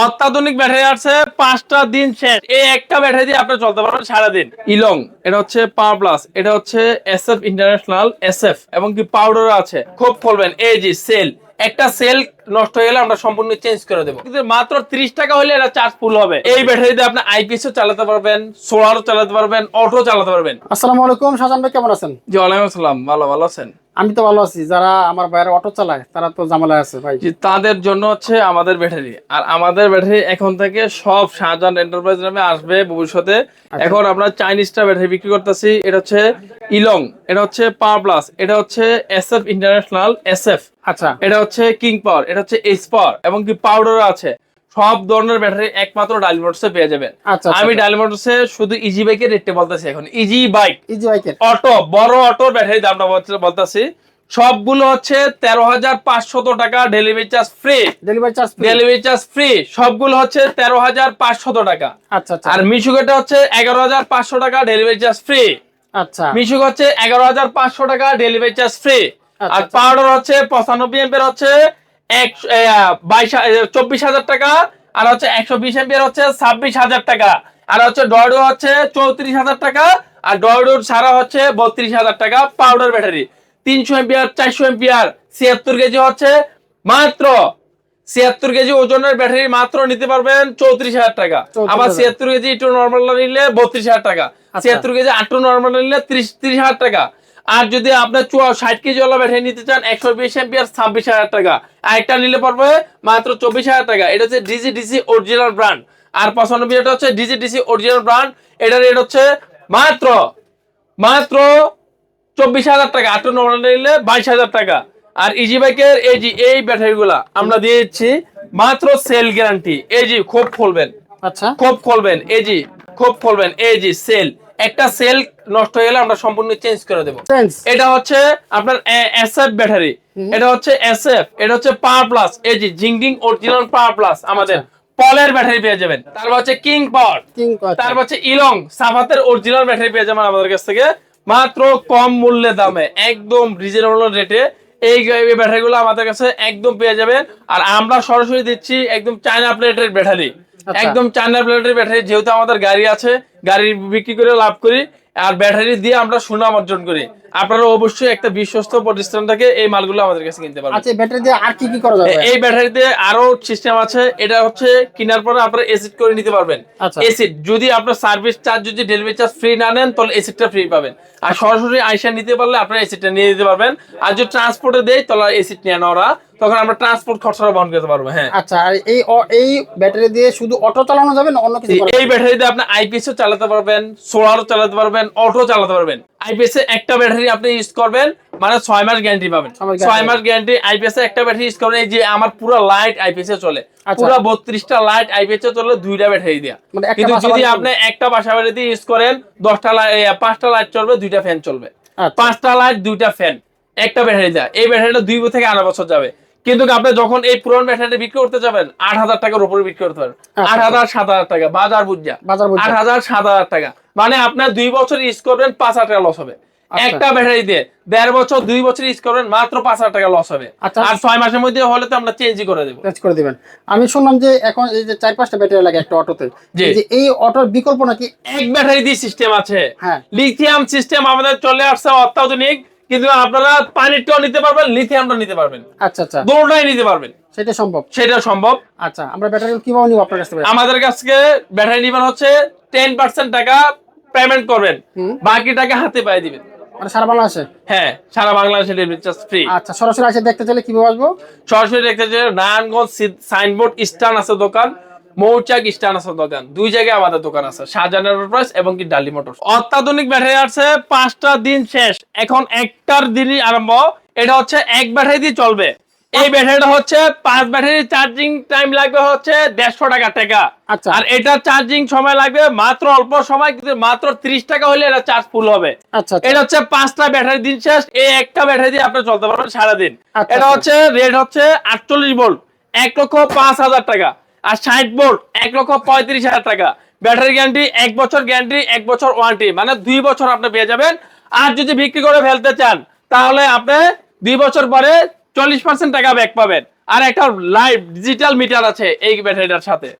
অত্যাধুনিক ব্যাটারি আছে পাঁচটা দিন শেষ। এই একটা ব্যাটারি দিয়ে আপনি চলতে পারবেন সারাদিন। ইলং এটা হচ্ছে পাওয়ার প্লাস এটা হচ্ছে S F international S F এবং কি পাউডার আছে। খুব খুলবেন এই যে সেল একটা সেল নষ্ট হয়ে গেলে আমরা সম্পূর্ণ চেঞ্জ করে দেবো। কিন্তু মাত্র 30 টাকা হলে এটা চার্জ ফুল হবে। এই ব্যাটারি দিয়ে আপনি আইপিএস চালাতে পারবেন সোলারও চালাতে পারবেন অটো চালাতে পারবেন। আসসালামু আলাইকুম শাহজাহান ভাই কেমন আছেন? জি ওয়ালাইকুম আসসালাম ভালো ভালো আছেন? আমি তো ভালো আছি যারা আমার বাইরে অটো চালায় তারা তো জামালায় আছে ভাই। তাদের জন্য হচ্ছে আমাদের ব্যাটারি আর আমাদের ব্যাটারি এখন থেকে সব শাহজাহান এন্টারপ্রাইজ নামে আসবে ভবিষ্যতে। এখন আমরা চাইনিজটা ব্যাটারি বিক্রি করতেছি এটা হচ্ছে ইলং এটা হচ্ছে পাওয়ার প্লাস এটা হচ্ছে S F international S F আচ্ছা। এটা হচ্ছে কিং পাওয়ার এটা হচ্ছে এস পাওয়ার এবং কি পাউডার আছে। সব ধরনের ব্যাটারি একমাত্র ডায়মন্ডসে পেয়ে যাবেন। আচ্ছা আমি ডায়মন্ডসে শুধু ইজি বাইকের রেটটা বলতেছি এখন। ইজি বাইক ইজি বাইকের অটো বড় অটোর ব্যাটারি দামটা বলতে- বলতেছি। সবগুলো হচ্ছে তেরো হাজার পাঁচশত টাকা delivery charge free delivery charge delivery charge free সবগুলো হচ্ছে তেরো হাজার পাঁচশত টাকা। আচ্ছা আচ্ছা। আর মিশুকেটা হচ্ছে এগারো হাজার পাঁচশো টাকা ডেলিভারি চার্জ ফ্রি আচ্ছা। মিশুক হচ্ছে এগারো হাজার পাঁচশো টাকা ডেলিভারি চার্জ ফ্রি আচ্ছা, আর আচ্ছা। পাউডার হচ্ছে পঁচানব্বই এম্পের হচ্ছে এক বাইশ চব্বিশ হাজার টাকা আর হচ্ছে একশো বিশ এম্পিয়ার হচ্ছে ছাব্বিশ হাজার টাকা। আর হচ্ছে ডয়ডো হচ্ছে চৌত্রিশ হাজার টাকা আর ডয়ডোর সারা হচ্ছে বত্রিশ হাজার টাকা পাউডার ব্যাটারি তিনশো এম্পিয়ার চারশো এম্পিয়ার ছিয়াত্তর কেজি হচ্ছে মাত্র ছিয়াত্তর কেজি ওজনের ব্যাটারি মাত্র নিতে পারবেন চৌত্রিশ হাজার টাকা। আবার ছিয়াত্তর কেজি একটু নর্মাল নিলে বত্রিশ হাজার টাকা। আচ্ছা। ছিয়াত্তর কেজি আটটু নর্মাল নিলে ত্রিশ ত্রিশ হাজার টাকা। আর যদি আপনার ষাট কেজি ওলা ব্যাটারি নিতে চান একশো বিশ এম্পিয়ার ছাব্বিশ হাজার টাকা। আর একটা নিলে পড়বে মাত্র চব্বিশ হাজার টাকা। এটা হচ্ছে ডিজি ডিসি অরিজিনাল ব্র্যান্ড আর পঁচানব্বই এটা হচ্ছে ডিজি ডিসি অরিজিনাল ব্র্যান্ড এটার রেট হচ্ছে মাত্র মাত্র চব্বিশ হাজার টাকা। আটটু নর্মাল নিলে বাইশ হাজার টাকা। আর ইজি বাইকের এই যে এই ব্যাটারিগুলা আমরা দিয়ে দিচ্ছি মাত্র সেল গ্যারান্টি এই যে খুব খুলবেন। আচ্ছা। খুব খুলবেন। এই যে খুব খুলবেন। এই যে সেল একটা সেল নষ্ট হয়ে গেলে আমরা সম্পূর্ণ চেঞ্জ করে দেবো। এটা হচ্ছে আপনার এসএফ ব্যাটারি। এটা হচ্ছে এসএফ এটা হচ্ছে পাওয়ার প্লাস এই যে জিংডিং অরিজিনাল পাওয়ার প্লাস আমাদের পলের ব্যাটারি পেয়ে যাবেন। তারপর হচ্ছে কিং পাওয়ার তারপর হচ্ছে ইলং সাফাতের অরিজিনাল ব্যাটারি পেয়ে যাবেন আমাদের কাছ থেকে। মাত্র কম মূল্যে দামে একদম রিজনেবল রেটে এই ব্যাটারিগুলো আমাদের কাছে একদম পেয়ে যাবেন। আর আমরা সরাসরি দিচ্ছি একদম চায়না প্লেটের ব্যাটারি। আচ্ছা। একদম চায়না প্লেটের ব্যাটারি যেহেতু আমাদের গাড়ি আছে গাড়ি বিক্রি করে লাভ করি আর ব্যাটারি দিয়ে আমরা সুনাম অর্জন করি। আপনারা অবশ্যই একটা বিশ্বস্ত প্রতিষ্ঠান থেকে এই মালগুলো আমাদের কাছে কিনতে পারবেন। আচ্ছা ব্যাটারি দিয়ে আর কি কি করা যাবে? এই ব্যাটারিতে আরও সিস্টেম আছে এটা হচ্ছে কেনার পরে আপনারা এসিড করে নিতে পারবেন। আচ্ছা। এসিড যদি আপনার সার্ভিস চার্জ যদি ডেলিভারি চার্জ ফ্রি না নেন তাহলে এসিডটা ফ্রি পাবেন। আর সরাসরি আইসা নিতে পারলে আপনারা এসিডটা নিয়ে নিতে পারবেন। আর যদি ট্রান্সপোর্টে দেয় তাহলে এসিড নিয়ে না ওরা তখন আমরা ট্রান্সপোর্ট খরচটা বহন করতে পারব হ্যাঁ। আচ্ছা আর এই এই ব্যাটারি দিয়ে শুধু অটো চালানো যাবে না অন্য কিছু এই ব্যাটারি দিয়ে আপনি চালাতে পারবেন সোলারও চালাতে পারবেন অটো চালাতে পারবেন। আইপিএস এ একটা ব্যাটারি আপনি ইউজ করবেন মানে ছয় মাস গ্যারান্টি পাবেন। ছয় মাস গ্যারান্টি আইপিএস এ একটা ব্যাটারি ইউজ করবেন এই যে আমার পুরো লাইট আইপিএস এ চলে। আচ্ছা। পুরো বত্রিশটা লাইট আইপিএস এ চলে দুইটা ব্যাটারি দিয়া। মানে কিন্তু যদি আপনি একটা বাসা বাড়িতে ইউজ করেন দশটা পাঁচটা লাইট চলবে দুইটা ফ্যান চলবে। আচ্ছা। পাঁচটা লাইট দুইটা ফ্যান একটা ব্যাটারি দেয়। এই ব্যাটারিটা দুই থেকে আড়াই বছর যাবে। কিন্তু আপনি যখন এই পুরনো ব্যাটারিটা বিক্রি করতে যাবেন আট হাজার টাকার উপরে বিক্রি করতে পারেন আচ্ছা। আট হাজার সাত হাজার টাকা বাজার বুঝা আট হাজার সাত হাজার টাকা। মানে আপনার দুই বছর ইউজ করবেন পাঁচ হাজার টাকা লস হবে। আচ্ছা। একটা ব্যাটারি দিয়ে দেড় বছর দুই বছর ইউজ করবেন মাত্র পাঁচ হাজার টাকা লস হবে। আচ্ছা। আর ছয় মাসের মধ্যে হলে তো আমরা চেঞ্জই করে দেবো। চেঞ্জ করে দিবেন। আমি শুনলাম যে এখন এই যে চার পাঁচটা ব্যাটারি লাগে একটা অটোতে। যে এই অটোর বিকল্প নাকি এক ব্যাটারি দিয়ে সিস্টেম আছে। হ্যাঁ। লিথিয়াম সিস্টেম আমাদের চলে আসছে অত্যাধুনিক। কিন্তু আপনারা পানিটাও নিতে পারবেন লিথিয়ামটা নিতে পারবেন। আচ্ছা আচ্ছা। দুটোটাই নিতে পারবেন। সেটা সম্ভব? সেটা সম্ভব। আচ্ছা আমরা ব্যাটারি কীভাবে নিব আপনার কাছ থেকে? আমাদের কাছ থেকে ব্যাটারি নিবেন হচ্ছে টেন পার্সেন্ট টাকা পেমেন্ট করবেন। বাকি টাকা হাতে পায়ে দিবেন। মানে সারা বাংলাদেশে? হ্যাঁ সারা বাংলাদেশে ডেলিভারি চার্জ ফ্রি আচ্ছা সরাসরি এসে দেখতে চাইলে কীভাবে আসব? সরাসরি দেখতে চাইলে নারায়ণগঞ্জ সাইনবোর্ড স্টান আছে দোকান। মৌচাক স্টান আছে দোকান। দুই জায়গায় আমাদের দোকান আছে শাহজাহান এন্টারপ্রাইজ এবং কি ডালি মোটর অত্যাধুনিক ব্যাটারি আছে পাঁচটা দিন শেষ। এখন একটার দিনই আরম্ভ। এটা হচ্ছে এক ব্যাটারি দিয়ে চলবে। এই ব্যাটারিটা হচ্ছে পাঁচ ব্যাটারি চার্জিং টাইম লাগবে হচ্ছে দেড়শো টাকা টাকা। আচ্ছা। আর এটা চার্জিং সময় লাগবে মাত্র অল্প সময় কিন্তু মাত্র ত্রিশ টাকা হলে এটা চার্জ ফুল হবে। আচ্ছা আচ্ছা। এটা হচ্ছে পাঁচটা ব্যাটারি দিন শেষ। এই একটা ব্যাটারি দিয়ে আপনি চলতে পারবেন সারাদিন। আচ্ছা, এটা আচ্ছা। হচ্ছে রেট হচ্ছে আটচল্লিশ ভোল্ট এক লক্ষ পাঁচ হাজার টাকা। আর সাইড বোর্ড এক লক্ষ পঁয়ত্রিশ হাজার টাকা। ব্যাটারি গ্যারান্টি এক বছর গ্যারান্টি এক বছর ওয়ারেন্টি মানে দুই বছর আপনি পেয়ে যাবেন। আর যদি বিক্রি করে ফেলতে চান, তাহলে আপনি দুই বছর পরে চল্লিশ পার্সেন্ট টাকা ব্যাক পাবেন। আর একটা লাইভ ডিজিটাল মিটার আছে এই ব্যাটারিটার সাথে।